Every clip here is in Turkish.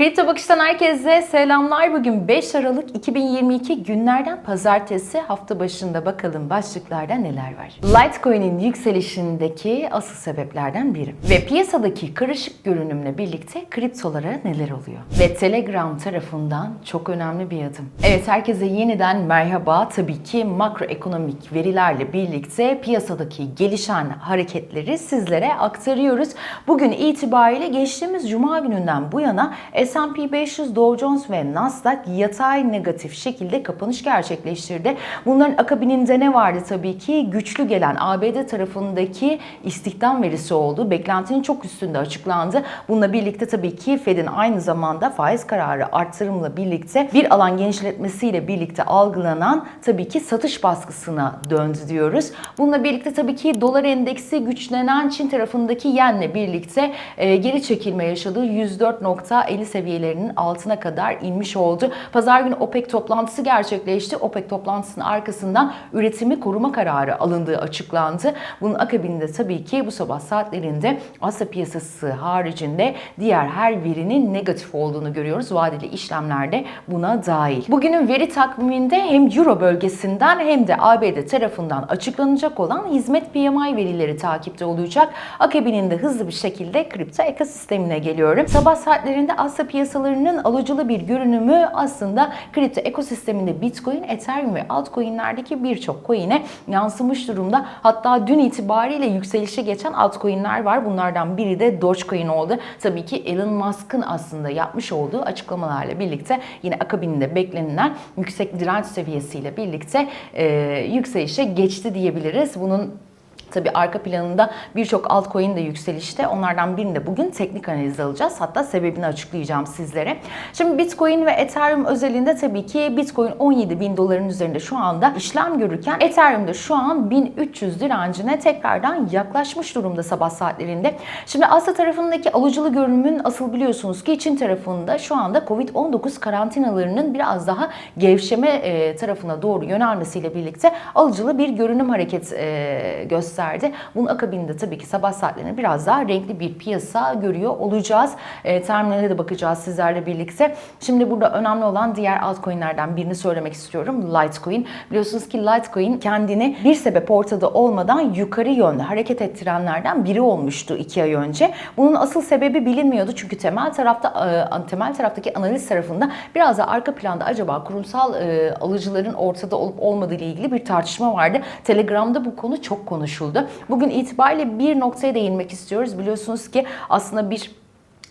Kripto Bakış'tan herkese selamlar. Bugün 5 Aralık 2022 günlerden pazartesi hafta başında bakalım başlıklarda neler var. Litecoin'in yükselişindeki asıl sebeplerden biri. Ve piyasadaki karışık görünümle birlikte kriptolara neler oluyor? Ve Telegram tarafından çok önemli bir adım. Evet herkese yeniden merhaba. Tabii ki makroekonomik verilerle birlikte piyasadaki gelişen hareketleri sizlere aktarıyoruz. Bugün itibariyle geçtiğimiz cuma gününden bu yana S&P 500, Dow Jones ve Nasdaq yatay negatif şekilde kapanış gerçekleştirdi. Bunların akabininde ne vardı tabii ki? Güçlü gelen ABD tarafındaki istihdam verisi oldu. Beklentinin çok üstünde açıklandı. Bununla birlikte tabii ki Fed'in aynı zamanda faiz kararı arttırımla birlikte bir alan genişletmesiyle birlikte algılanan tabii ki satış baskısına döndü diyoruz. Bununla birlikte tabii ki dolar endeksi güçlenen Çin tarafındaki yenle birlikte e, geri çekilme yaşadığı 104.50 seviyelerinin altına kadar inmiş oldu. Pazar günü OPEC toplantısı gerçekleşti. OPEC toplantısının arkasından üretimi koruma kararı alındığı açıklandı. Bunun akabinde tabii ki bu sabah saatlerinde Asya piyasası haricinde diğer her verinin negatif olduğunu görüyoruz. Vadeli işlemlerde buna dahil. Bugünün veri takviminde hem Euro bölgesinden hem de ABD tarafından açıklanacak olan hizmet PMI verileri takipte olacak. Akabininde hızlı bir şekilde kripto ekosistemine geliyorum. Sabah saatlerinde Asya piyasalarının alıcılı bir görünümü aslında kripto ekosisteminde Bitcoin, Ethereum ve altcoin'lerdeki birçok coin'e yansımış durumda. Hatta dün itibariyle yükselişe geçen altcoin'ler var. Bunlardan biri de Dogecoin oldu. Tabii ki Elon Musk'ın aslında yapmış olduğu açıklamalarla birlikte yine akabinde beklenilen yüksek direnç seviyesiyle birlikte e, yükselişe geçti diyebiliriz. Bunun Tabii arka planında birçok altcoin de yükselişte. Onlardan birini de bugün teknik analiz alacağız. Hatta sebebini açıklayacağım sizlere. Şimdi Bitcoin ve Ethereum özelinde tabii ki Bitcoin 17 bin doların üzerinde şu anda işlem görürken Ethereum'da şu an 1300 direncine tekrardan yaklaşmış durumda sabah saatlerinde. Şimdi Asya tarafındaki alıcılı görünümün asıl biliyorsunuz ki Çin tarafında şu anda Covid-19 karantinalarının biraz daha gevşeme e, tarafına doğru yönelmesiyle birlikte alıcılı bir görünüm hareket e, gösterdi. Bunun akabinde tabii ki sabah saatlerinde biraz daha renkli bir piyasa görüyor olacağız. E, terminale de bakacağız sizlerle birlikte. Şimdi burada önemli olan diğer altcoin'lerden birini söylemek istiyorum. Litecoin. Biliyorsunuz ki Litecoin kendini bir sebep ortada olmadan yukarı yönde hareket ettirenlerden biri olmuştu iki ay önce. Bunun asıl sebebi bilinmiyordu çünkü temel tarafta e, temel taraftaki analiz tarafında biraz da arka planda acaba kurumsal e, alıcıların ortada olup olmadığı ile ilgili bir tartışma vardı. Telegram'da bu konu çok konuşuldu. Bugün itibariyle bir noktaya değinmek istiyoruz. Biliyorsunuz ki aslında bir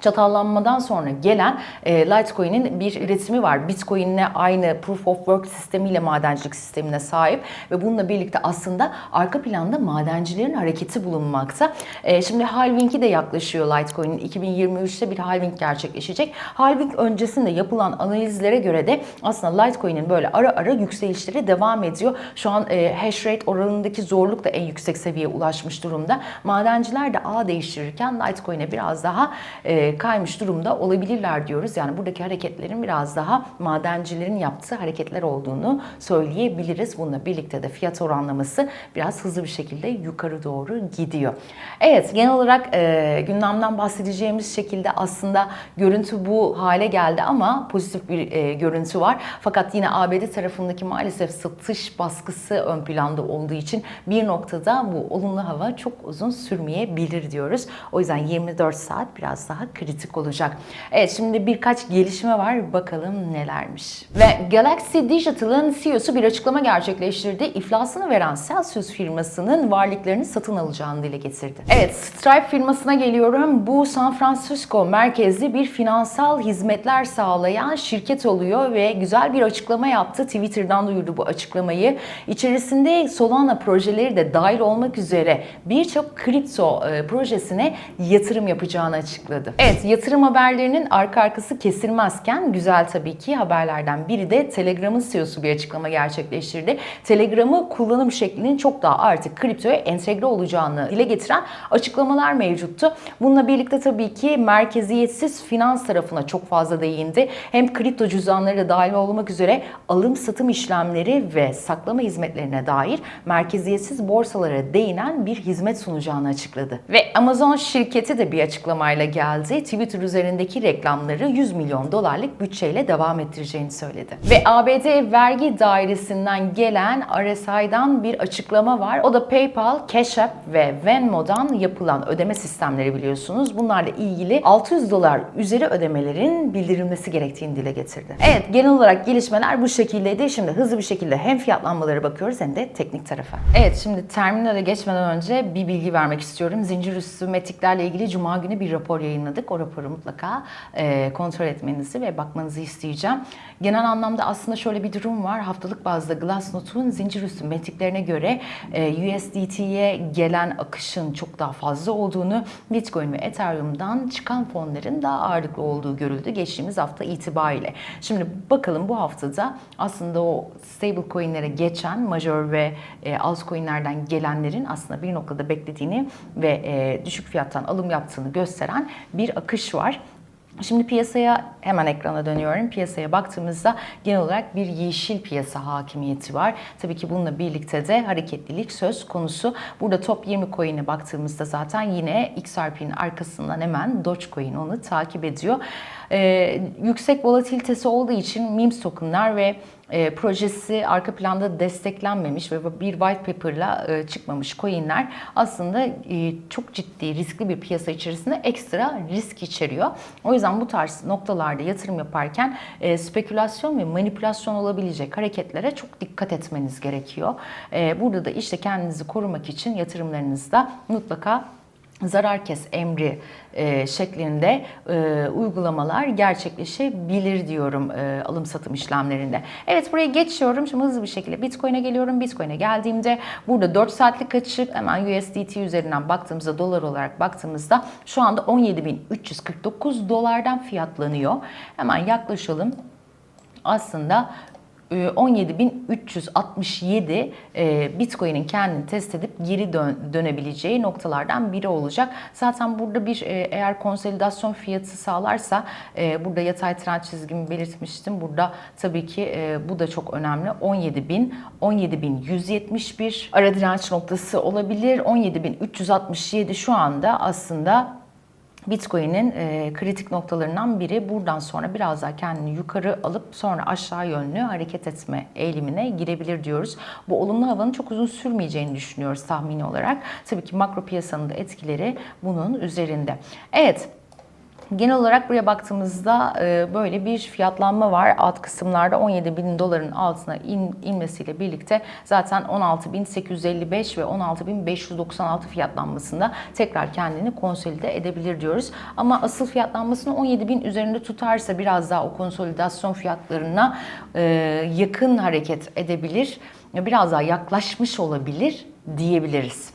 çatallanmadan sonra gelen e, Litecoin'in bir resmi var. Bitcoin'le aynı Proof of Work sistemiyle madencilik sistemine sahip ve bununla birlikte aslında arka planda madencilerin hareketi bulunmakta. E, şimdi halving'i de yaklaşıyor Litecoin'in. 2023'te bir halving gerçekleşecek. Halving öncesinde yapılan analizlere göre de aslında Litecoin'in böyle ara ara yükselişleri devam ediyor. Şu an e, hash rate oranındaki zorluk da en yüksek seviyeye ulaşmış durumda. Madenciler de ağ değiştirirken Litecoin'e biraz daha e, kaymış durumda olabilirler diyoruz. Yani buradaki hareketlerin biraz daha madencilerin yaptığı hareketler olduğunu söyleyebiliriz. Bununla birlikte de fiyat oranlaması biraz hızlı bir şekilde yukarı doğru gidiyor. Evet genel olarak e, gündemden bahsedeceğimiz şekilde aslında görüntü bu hale geldi ama pozitif bir e, görüntü var. Fakat yine ABD tarafındaki maalesef satış baskısı ön planda olduğu için bir noktada bu olumlu hava çok uzun sürmeyebilir diyoruz. O yüzden 24 saat biraz daha kritik olacak. Evet şimdi birkaç gelişme var. Bakalım nelermiş. Ve Galaxy Digital'ın CEO'su bir açıklama gerçekleştirdi. İflasını veren Celsius firmasının varlıklarını satın alacağını dile getirdi. Evet Stripe firmasına geliyorum. Bu San Francisco merkezli bir finansal hizmetler sağlayan şirket oluyor ve güzel bir açıklama yaptı. Twitter'dan duyurdu bu açıklamayı. İçerisinde Solana projeleri de dahil olmak üzere birçok kripto e, projesine yatırım yapacağını açıkladı. Evet yatırım haberlerinin arka arkası kesilmezken güzel tabii ki haberlerden biri de Telegram'ın CEO'su bir açıklama gerçekleştirdi. Telegram'ı kullanım şeklinin çok daha artık kriptoya entegre olacağını dile getiren açıklamalar mevcuttu. Bununla birlikte tabii ki merkeziyetsiz finans tarafına çok fazla değindi. Hem kripto cüzdanları da dahil olmak üzere alım satım işlemleri ve saklama hizmetlerine dair merkeziyetsiz borsalara değinen bir hizmet sunacağını açıkladı. Ve Amazon şirketi de bir açıklamayla geldi. İse Twitter üzerindeki reklamları 100 milyon dolarlık bütçeyle devam ettireceğini söyledi. Ve ABD vergi dairesinden gelen RSI'dan bir açıklama var. O da PayPal, Cash App ve Venmo'dan yapılan ödeme sistemleri biliyorsunuz. Bunlarla ilgili 600 dolar üzeri ödemelerin bildirilmesi gerektiğini dile getirdi. Evet genel olarak gelişmeler bu şekildeydi. Şimdi hızlı bir şekilde hem fiyatlanmalara bakıyoruz hem de teknik tarafa. Evet şimdi terminale geçmeden önce bir bilgi vermek istiyorum. Zincir üstü metriklerle ilgili Cuma günü bir rapor yayınladık. O raporu mutlaka e, kontrol etmenizi ve bakmanızı isteyeceğim. Genel anlamda aslında şöyle bir durum var. Haftalık bazda Glassnode'un zincir üstü metriklerine göre e, USDT'ye gelen akışın çok daha fazla olduğunu, Bitcoin ve Ethereum'dan çıkan fonların daha ağırlıklı olduğu görüldü geçtiğimiz hafta itibariyle. Şimdi bakalım bu haftada aslında o stable coin'lere geçen major ve e, altcoin'lerden gelenlerin aslında bir noktada beklediğini ve e, düşük fiyattan alım yaptığını gösteren bir akış var. Şimdi piyasaya hemen ekrana dönüyorum. Piyasaya baktığımızda genel olarak bir yeşil piyasa hakimiyeti var. Tabii ki bununla birlikte de hareketlilik söz konusu. Burada top 20 coin'e baktığımızda zaten yine XRP'nin arkasından hemen Dogecoin onu takip ediyor. Ee, yüksek volatilitesi olduğu için memes tokenlar ve e, projesi arka planda desteklenmemiş ve bir white paper'la e, çıkmamış coinler aslında e, çok ciddi riskli bir piyasa içerisinde ekstra risk içeriyor. O yüzden bu tarz noktalarda yatırım yaparken e, spekülasyon ve manipülasyon olabilecek hareketlere çok dikkat etmeniz gerekiyor. E, burada da işte kendinizi korumak için yatırımlarınızda mutlaka zarar kes emri e, şeklinde e, uygulamalar gerçekleşebilir diyorum e, alım satım işlemlerinde. Evet buraya geçiyorum. Şimdi hızlı bir şekilde Bitcoin'e geliyorum. Bitcoin'e geldiğimde burada 4 saatlik açık hemen USDT üzerinden baktığımızda dolar olarak baktığımızda şu anda 17.349 dolardan fiyatlanıyor. Hemen yaklaşalım aslında 17.367 e, Bitcoin'in kendini test edip geri dön, dönebileceği noktalardan biri olacak. Zaten burada bir e, eğer konsolidasyon fiyatı sağlarsa e, burada yatay trend çizgimi belirtmiştim. Burada tabii ki bu da çok önemli. 17.000, 17.171 ara direnç noktası olabilir. 17.367 şu anda aslında Bitcoin'in e, kritik noktalarından biri buradan sonra biraz daha kendini yukarı alıp sonra aşağı yönlü hareket etme eğilimine girebilir diyoruz. Bu olumlu havanın çok uzun sürmeyeceğini düşünüyoruz tahmini olarak. Tabii ki makro piyasanın da etkileri bunun üzerinde. Evet. Genel olarak buraya baktığımızda e, böyle bir fiyatlanma var. Alt kısımlarda 17 bin doların altına in, inmesiyle birlikte zaten 16.855 ve 16.596 fiyatlanmasında tekrar kendini konsolide edebilir diyoruz. Ama asıl fiyatlanmasını 17 bin üzerinde tutarsa biraz daha o konsolidasyon fiyatlarına e, yakın hareket edebilir. Biraz daha yaklaşmış olabilir diyebiliriz.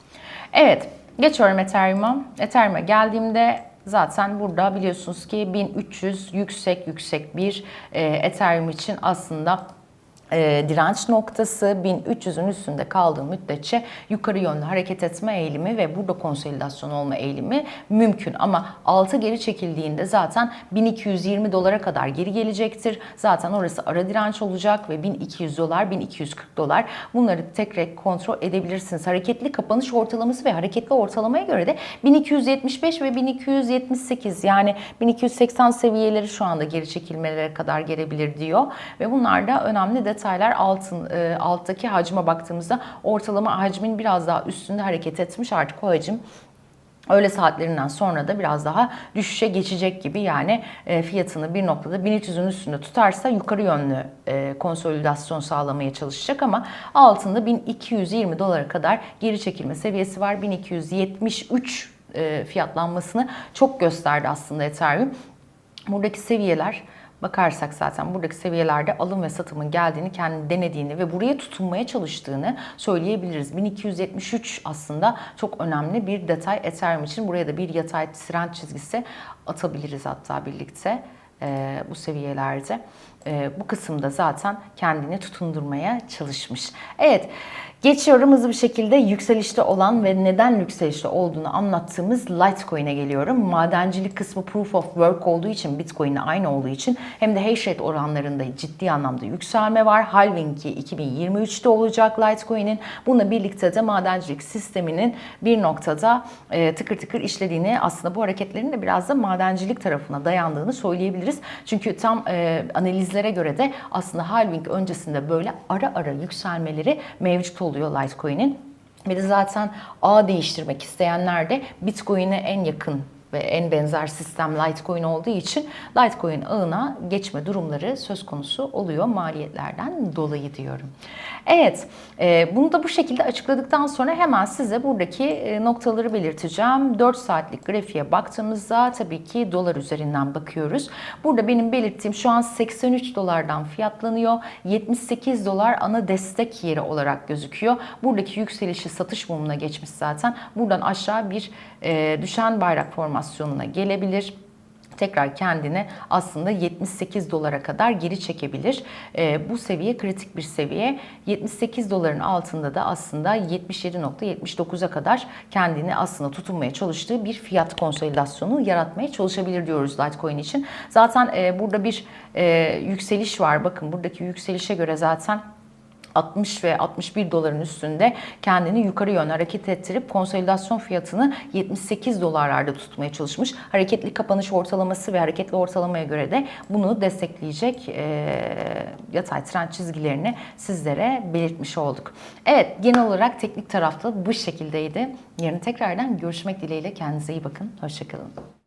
Evet, geçiyorum Ethereum'a. Ethereum'a geldiğimde Zaten burada biliyorsunuz ki 1300 yüksek yüksek bir e, Ethereum için aslında e, direnç noktası 1300'ün üstünde kaldığı müddetçe yukarı yönlü hareket etme eğilimi ve burada konsolidasyon olma eğilimi mümkün. Ama altı geri çekildiğinde zaten 1220 dolara kadar geri gelecektir. Zaten orası ara direnç olacak ve 1200 dolar, 1240 dolar bunları tekrar kontrol edebilirsiniz. Hareketli kapanış ortalaması ve hareketli ortalamaya göre de 1275 ve 1278 yani 1280 seviyeleri şu anda geri çekilmelere kadar gelebilir diyor ve bunlar da önemli detaylar detaylar altın e, alttaki hacme baktığımızda ortalama hacmin biraz daha üstünde hareket etmiş artık o hacim Öğle saatlerinden sonra da biraz daha düşüşe geçecek gibi yani e, fiyatını bir noktada 1300'ün üstünde tutarsa yukarı yönlü e, konsolidasyon sağlamaya çalışacak ama altında 1220 dolara kadar geri çekilme seviyesi var. 1273 e, fiyatlanmasını çok gösterdi aslında Ethereum. Buradaki seviyeler bakarsak zaten buradaki seviyelerde alım ve satımın geldiğini, kendi denediğini ve buraya tutunmaya çalıştığını söyleyebiliriz. 1273 aslında çok önemli bir detay Ethereum için. Buraya da bir yatay trend çizgisi atabiliriz hatta birlikte bu seviyelerde. E, bu kısımda zaten kendini tutundurmaya çalışmış. Evet, Geçiyorum hızlı bir şekilde yükselişte olan ve neden yükselişte olduğunu anlattığımız Litecoin'e geliyorum. Madencilik kısmı Proof of Work olduğu için, Bitcoin'le aynı olduğu için hem de hash rate oranlarında ciddi anlamda yükselme var. Halving'i 2023'te olacak Litecoin'in. Bununla birlikte de madencilik sisteminin bir noktada e, tıkır tıkır işlediğini aslında bu hareketlerin de biraz da madencilik tarafına dayandığını söyleyebiliriz. Çünkü tam e, analizlere göre de aslında halving öncesinde böyle ara ara yükselmeleri mevcut oluyor Litecoin'in. Ve de zaten ağ değiştirmek isteyenler de Bitcoin'e en yakın ve en benzer sistem Litecoin olduğu için Litecoin ağına geçme durumları söz konusu oluyor maliyetlerden dolayı diyorum. Evet, e, bunu da bu şekilde açıkladıktan sonra hemen size buradaki e, noktaları belirteceğim. 4 saatlik grafiğe baktığımızda tabii ki dolar üzerinden bakıyoruz. Burada benim belirttiğim şu an 83 dolardan fiyatlanıyor. 78 dolar ana destek yeri olarak gözüküyor. Buradaki yükselişi satış mumuna geçmiş zaten. Buradan aşağı bir e, düşen bayrak formasyonuna gelebilir tekrar kendini aslında 78 dolara kadar geri çekebilir. E, bu seviye kritik bir seviye. 78 doların altında da aslında 77.79'a kadar kendini aslında tutunmaya çalıştığı bir fiyat konsolidasyonu yaratmaya çalışabilir diyoruz Litecoin için. Zaten e, burada bir e, yükseliş var. Bakın buradaki yükselişe göre zaten 60 ve 61 doların üstünde kendini yukarı yönlü hareket ettirip konsolidasyon fiyatını 78 dolarlarda tutmaya çalışmış. Hareketli kapanış ortalaması ve hareketli ortalamaya göre de bunu destekleyecek e, yatay trend çizgilerini sizlere belirtmiş olduk. Evet genel olarak teknik tarafta bu şekildeydi. Yarın tekrardan görüşmek dileğiyle kendinize iyi bakın. Hoşçakalın.